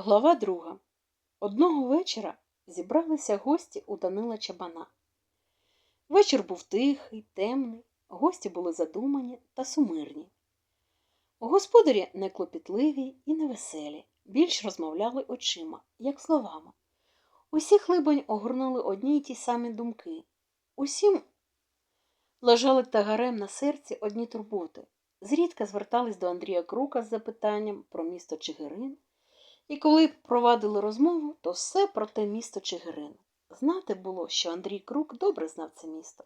Глава друга. Одного вечора зібралися гості у Данила Чабана. Вечір був тихий, темний, гості були задумані та сумирні. Господарі неклопітливі і невеселі, більш розмовляли очима, як словами. Усі хлибонь огорнули одні й ті самі думки. Усім лежали тагарем на серці одні турботи. Зрідка звертались до Андрія Крука з запитанням про місто Чигирин. І коли провадили розмову, то все про те місто Чигирин. Знати було, що Андрій Крук добре знав це місто.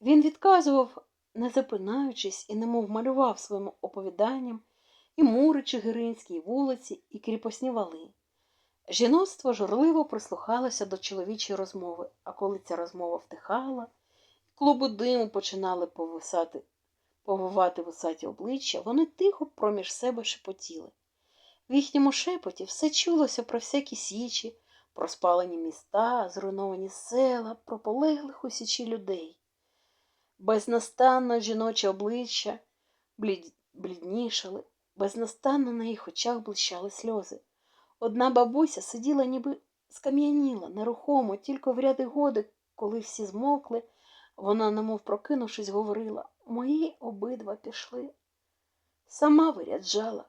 Він відказував, не запинаючись, і немов малював своїм оповіданням і мури Чигиринські, і вулиці, і кріпосні вали. Жіноцтво журливо прислухалося до чоловічої розмови, а коли ця розмова втихала, клубу диму починали повисати, повивати висаті обличчя, вони тихо проміж себе шепотіли. В їхньому шепоті все чулося про всякі січі, про спалені міста, зруйновані села, про полеглих у січі людей. Безнастанно жіноче обличчя блід... бліднішали, безнастанно на їх очах блищали сльози. Одна бабуся сиділа, ніби скам'яніла, нерухомо, тільки в ряди годи, коли всі змовкли, вона, немов прокинувшись, говорила Мої обидва пішли. Сама виряджала.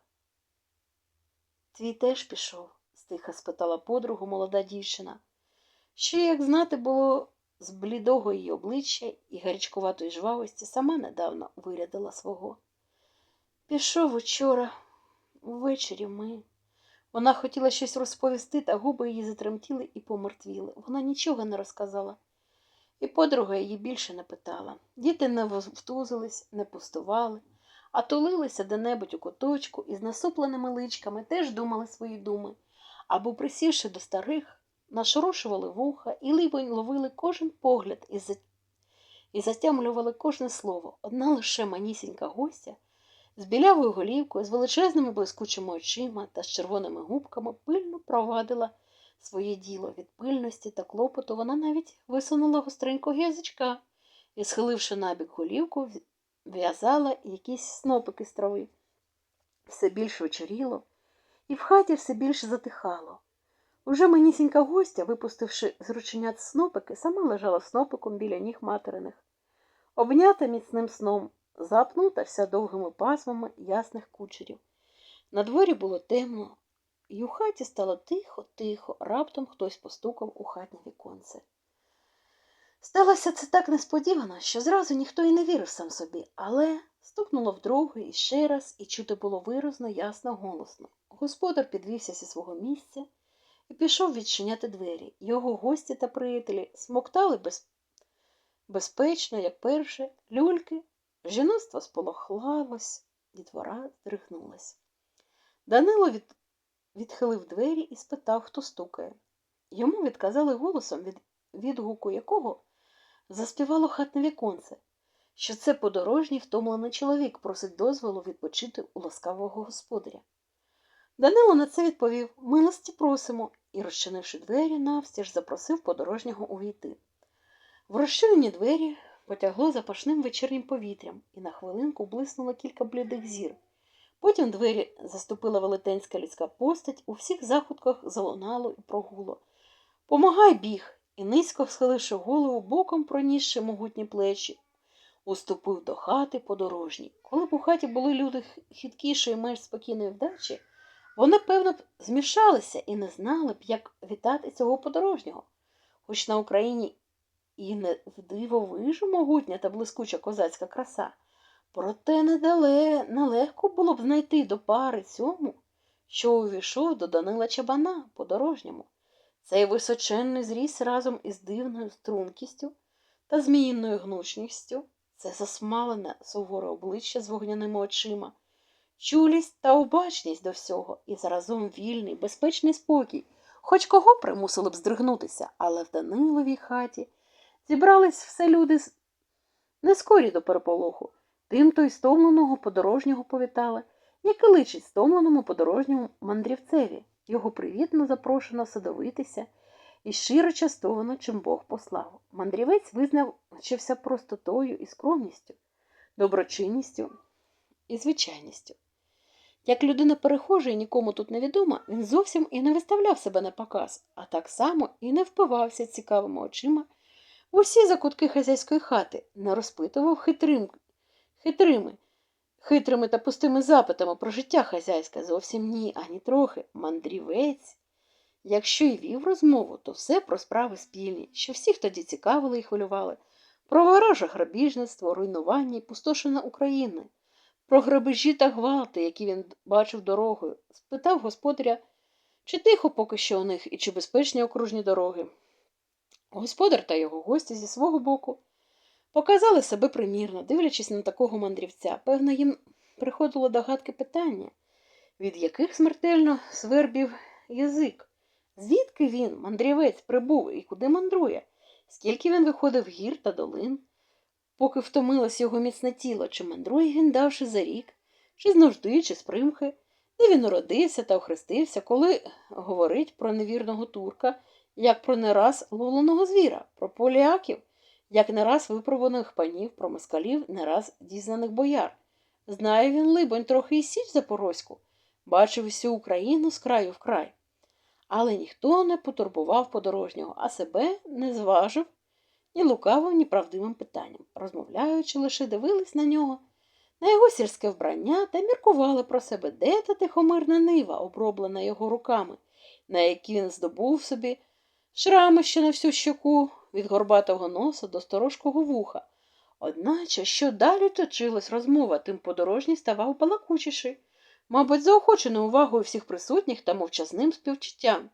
Твій теж пішов? стиха спитала подругу молода дівчина. Що, як знати, було з блідого її обличчя і гарячкуватої жвавості сама недавно вирядила свого. Пішов учора, ввечері ми. Вона хотіла щось розповісти, та губи її затремтіли і помертвіли. Вона нічого не розказала. І подруга її більше не питала. Діти не втузились, не пустували а тулилися де-небудь у куточку і з насупленими личками теж думали свої думи, або, присівши до старих, нашорошували вуха і ловили кожен погляд і, за... і затямлювали кожне слово. Одна лише манісінька гостя з білявою голівкою, з величезними блискучими очима та з червоними губками пильно провадила своє діло від пильності та клопоту. Вона навіть висунула гостренького язичка і, схиливши набік голівку, в'язала якісь снопики з трави. Все більше очоріло, і в хаті все більше затихало. Уже манісінька гостя, випустивши з рученят снопики, сама лежала снопиком біля ніг материних, обнята міцним сном, запнута вся довгими пасмами ясних кучерів. На дворі було темно, і у хаті стало тихо-тихо, раптом хтось постукав у хатнє віконце. Сталося це так несподівано, що зразу ніхто і не вірив сам собі, але стукнуло вдруге і ще раз, і чути було виразно, ясно, голосно. Господар підвівся зі свого місця і пішов відчиняти двері. Його гості та приятелі смоктали без... безпечно, як перше, люльки, жіноцтво сполохлалось, дітвора здригнулась. Данило від... відхилив двері і спитав, хто стукає. Йому відказали голосом, від відгуку якого заспівало хатне віконце, що це подорожній втомлений чоловік просить дозволу відпочити у ласкавого господаря. Данило на це відповів милості просимо і, розчинивши двері, навстіж запросив подорожнього увійти. В розчинені двері потягло запашним вечірнім повітрям, і на хвилинку блиснуло кілька блідих зір. Потім двері заступила велетенська людська постать, у всіх заходках залунало і прогуло. Помагай біг, і, низько схиливши голову, боком пронісши могутні плечі, уступив до хати подорожній. Коли б у хаті були люди хиткішої, менш спокійної вдачі, вони, певно, б змішалися і не знали б, як вітати цього подорожнього. Хоч на Україні і не вдивовижу могутня та блискуча козацька краса, проте недале, нелегко було б знайти до пари цьому, що увійшов до Данила Чабана подорожньому. Цей височенний зріс разом із дивною стрункістю та зміїною гнучністю, це засмалене суворе обличчя з вогняними очима, чулість та обачність до всього і заразом вільний, безпечний спокій, хоч кого примусили б здригнутися, але в Даниловій хаті зібрались все люди не скорі до переполоху, тим то й стомленого подорожнього повітали, як і личить стомленому подорожньому мандрівцеві. Його привітно запрошено садовитися і щиро частовано, чим Бог послав. Мандрівець визначився простотою і скромністю, доброчинністю і звичайністю. Як людина перехожа і нікому тут невідома, він зовсім і не виставляв себе на показ, а так само і не впивався цікавими очима в усі закутки хазяйської хати, не розпитував хитрим, хитрими, хитрими та пустими запитами про життя хазяйське. Зовсім ні, ані трохи. Мандрівець. Якщо й вів розмову, то все про справи спільні, що всіх тоді цікавили і хвилювали, про вороже грабіжництво, руйнування і пустошення України, про грабежі та гвалти, які він бачив дорогою, спитав господаря, чи тихо поки що у них і чи безпечні окружні дороги. Господар та його гості зі свого боку показали себе примірно, дивлячись на такого мандрівця. Певно, їм приходило до гадки питання, від яких смертельно свербів язик. Звідки він, мандрівець, прибув і куди мандрує? Скільки він виходив гір та долин, поки втомилось його міцне тіло, чи мандрує він давши за рік, чи з нужди, чи з примхи, де він уродився та охрестився, коли говорить про невірного турка, як про не раз ловленого звіра, про поляків, як не раз випробуваних панів, про москалів, не раз дізнаних бояр. Знає він, либонь, трохи і січ запорозьку, бачив всю Україну з краю в край. Але ніхто не потурбував подорожнього, а себе не зважив ні лукавим, ні правдивим питанням. Розмовляючи, лише дивились на нього, на його сільське вбрання та міркували про себе, де та тихомирна нива, оброблена його руками, на якій він здобув собі шрами ще на всю щоку від горбатого носа до сторожкого вуха. Одначе, що далі точилась розмова, тим подорожній ставав балакучіший. Мабуть, заохочений увагою всіх присутніх та мовчазним співчуттям.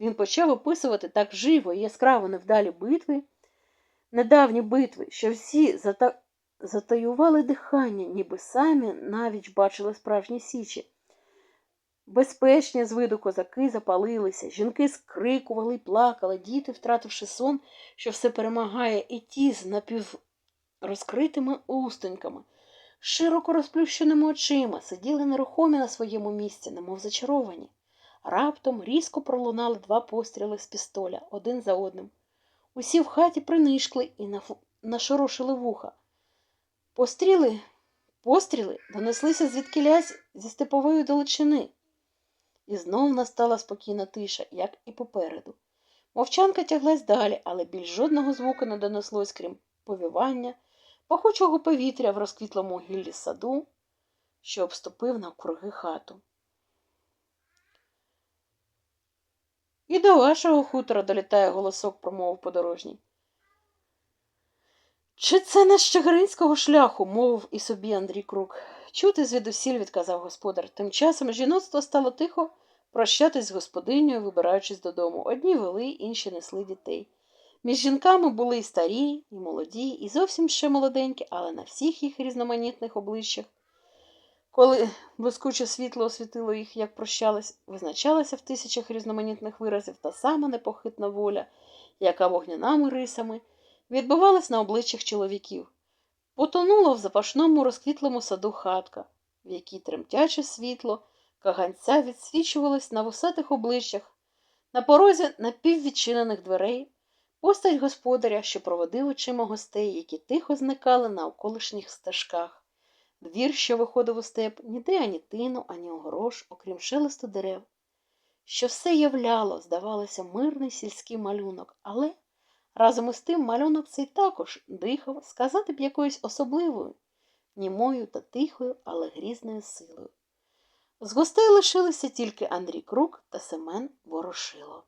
Він почав описувати так живо і яскраво невдалі битви, недавні битви, що всі зата... затаювали дихання, ніби самі навіть бачили справжні січі. Безпечні з виду козаки запалилися, жінки скрикували й плакали, діти, втративши сон, що все перемагає, і ті з напіврозкритими устоньками широко розплющеними очима сиділи нерухомі на своєму місці, немов зачаровані. Раптом різко пролунали два постріли з пістоля один за одним. Усі в хаті принишкли і нашорошили вуха. Постріли, постріли донеслися звідкілясь зі степової далечини. І знов настала спокійна тиша, як і попереду. Мовчанка тяглась далі, але більш жодного звуку не донеслось, крім повівання пахучого повітря в розквітлому гіллі саду, що обступив навкруги хату. І до вашого хутора долітає голосок, промовив подорожній. Чи це не з Чигиринського шляху, мовив і собі Андрій Крук. Чути звідусіль, відказав господар. Тим часом жіноцтво стало тихо прощатись з господинею, вибираючись додому. Одні вели, інші несли дітей. Між жінками були і старі, і молоді, і зовсім ще молоденькі, але на всіх їх різноманітних обличчях, коли блискуче світло освітило їх, як прощались, визначалася в тисячах різноманітних виразів та сама непохитна воля, яка вогняними рисами відбивалась на обличчях чоловіків. Потонула в запашному розквітлому саду хатка, в якій тремтяче світло каганця відсвічувалось на вусатих обличчях, на порозі напіввідчинених дверей. Постать господаря, що проводив очима гостей, які тихо зникали на околишніх стежках. Двір, що виходив у степ, ніде ані тину, ані огорош, окрім шелесту дерев. Що все являло, здавалося, мирний сільський малюнок, але разом із тим малюнок цей також дихав, сказати б якоюсь особливою, німою та тихою, але грізною силою. З гостей лишилися тільки Андрій Крук та Семен Ворошило.